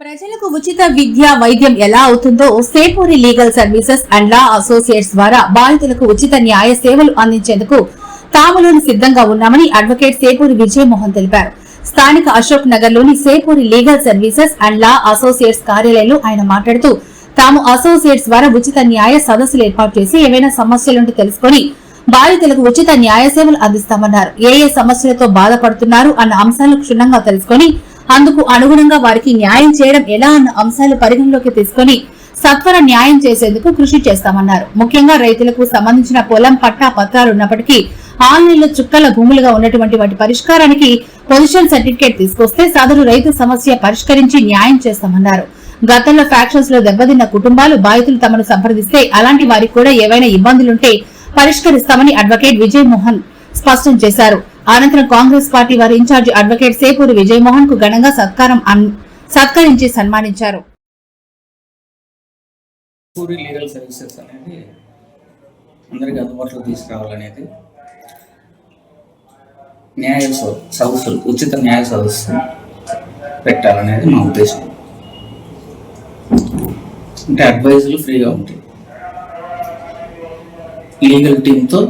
ప్రజలకు ఉచిత విద్య వైద్యం ఎలా అవుతుందో Sepuri legal services and law associates ద్వారా బాధితులకు ఉచిత న్యాయ సేవలు అందించేందుకు తాములోని సిద్ధంగా ఉన్నామని అడ్వకేట్ సేపూరి విజయమోహన్ తెలిపారు. స్థానిక అశోక్ నగర్లోని Sepuri legal services and law associates కార్యాలయంలో ఆయన మాట్లాడుతూ తాము అసోసియేట్స్ ద్వారా ఉచిత న్యాయ సదస్సులు ఏర్పాటు చేసి ఏవైనా సమస్యలుంటే తెలుసుకుని బాధితులకు ఉచిత న్యాయ సేవలు అందిస్తామన్నారు. ఏ ఏ సమస్యలతో బాధపడుతున్నారు అన్న అంశాలను క్షుణ్ణంగా తెలుసుకుని అందుకు అనుగుణంగా వారికి న్యాయం చేయడం ఎలా అన్న అంశాలు పరిగణలోకి తీసుకుని సత్వర న్యాయం చేసేందుకు కృషి చేస్తామన్నారు. ముఖ్యంగా రైతులకు సంబంధించిన పొలం పట్టా పత్రాలు ఉన్నప్పటికీ ఆన్లైన్లో చుక్కల భూములుగా ఉన్నటువంటి వాటి పరిష్కారానికి పొజిషన్ సర్టిఫికేట్ తీసుకొస్తే సదరు రైతు సమస్య పరిష్కరించి న్యాయం చేస్తామన్నారు. గతంలో ఫ్యాక్షన్స్లో దెబ్బతిన్న కుటుంబాలు బాధితులు తమను సంప్రదిస్తే అలాంటి వారికి కూడా ఏవైనా ఇబ్బందులుంటే పరిష్కరిస్తామని అడ్వకేట్ విజయమోహన్ స్పష్టం చేశారు. అనంతరం కాంగ్రెస్ పార్టీ వారి ఇన్ఛార్జి అడ్వకేట్ సేపూరి విజయమోహన్కు ఘనంగా సత్కారం సత్కరించి సన్మానించారు. లీగల్ సర్వీసెస్ అనేది అందరికీ అందుబాటులో తీసుకురావాలనేది న్యాయ సదస్సులు ఉచిత న్యాయ సదస్సు పెట్టాలనేది మా ఉద్దేశం. అంటే అడ్వైజులు ఫ్రీగా ఉంటాయి. లీగల్ టీంతో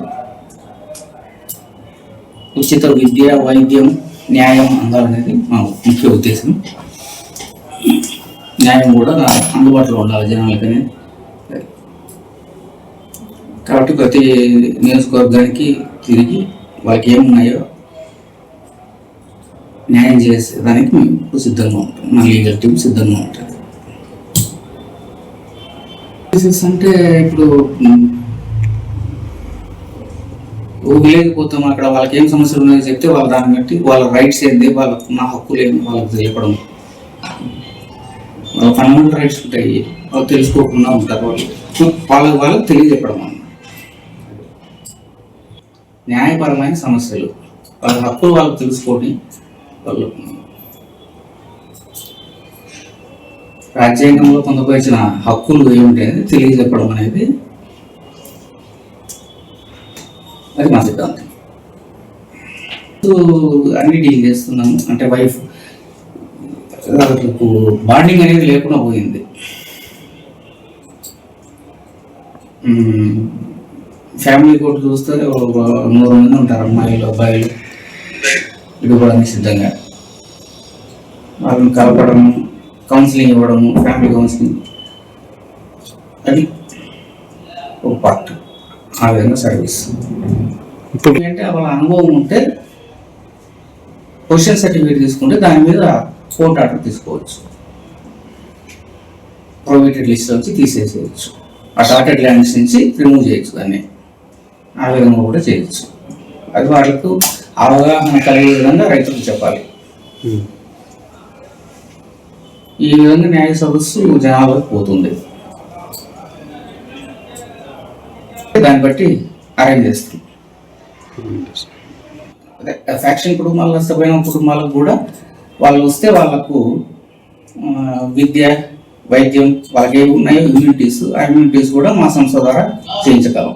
ఉచిత విద్య వైద్యం న్యాయం అందాలనేది మా ముఖ్య ఉద్దేశం. న్యాయం కూడా అందుబాటులో ఉండాలి జనాలకనే. కాబట్టి ప్రతి నియోజకవర్గానికి తిరిగి వాళ్ళకి ఏమున్నాయో న్యాయం చేసేదానికి మేము సిద్ధంగా ఉంటాం. మా లీగల్ టీం సిద్ధంగా ఉంటుంది. అంటే ఇప్పుడు ఉమ్, విలేజ్ పోతాం అక్కడ వాళ్ళకి ఏం సమస్యలు ఉన్నాయో చెప్తే వాళ్ళు దాన్ని బట్టి వాళ్ళ రైట్స్ ఏంది వాళ్ళకు నా హక్కులు ఏంది వాళ్ళకి తెలియపడం. వాళ్ళ ఫండమెంటల్ రైట్స్ ఉంటాయి. వాళ్ళు తెలుసుకోకుండా ఉంటారు వాళ్ళు. వాళ్ళకి వాళ్ళకి తెలియజెప్పడం అన్నమాట. న్యాయపరమైన సమస్యలు. వాళ్ళ హక్కులు వాళ్ళకి తెలుసుకొని వాళ్ళు రాజ్యాంగంలో పొందపరిచిన హక్కులు ఏమిటనేది తెలియజెప్పడం అనేది అది మా సిద్ధాంతం సో అన్ని డీల్ చేస్తున్నాము. అంటే వైఫ్ బాండింగ్ అనేది లేకుండా పోయింది. ఫ్యామిలీ కోర్టు చూస్తే ఒక నూరు మంది ఉంటారు అమ్మాయిలు అబ్బాయిలు. ఇవ్వడానికి సిద్ధంగా. వాళ్ళని కలపడం కౌన్సిలింగ్ ఇవ్వడము ఫ్యామిలీ కౌన్సిలింగ్ అది ఒక పార్ట్ ఆ విధంగా సర్వీస్ ఇప్పుడు అంటే వాళ్ళ అనుభవం ఉంటే పొజిషన్ సర్టిఫికేట్ తీసుకుంటే దాని మీద కోర్ట్ ఆర్డర్ తీసుకోవచ్చు. ప్రొవిటెడ్ లిస్ట్ నుంచి తీసేసేయచ్చు. ఆ డాటెడ్ ల్యాండ్స్ నుంచి రిమూవ్ చేయొచ్చు దాన్ని. ఆ విధంగా కూడా చేయొచ్చు. అది వాళ్ళకు అవగాహన కలిగే విధంగా రైతులకు చెప్పాలి. ఈ విధంగా న్యాయ సదస్సు జనాలకు పోతుంది. దాన్ని బట్టి అరేంజ్ చేస్తాం. అదే ఫ్యాక్షన్ కుటుంబాలు నష్టపోయిన కుటుంబాలకు కూడా వాళ్ళు వస్తే వాళ్ళకు విద్య వైద్యం వాళ్ళకి ఉన్నాయో ఇమ్యూనిటీస్ ఆ ఇమ్యూనిటీస్ కూడా మా సంస్థ ద్వారా చేయించగలం.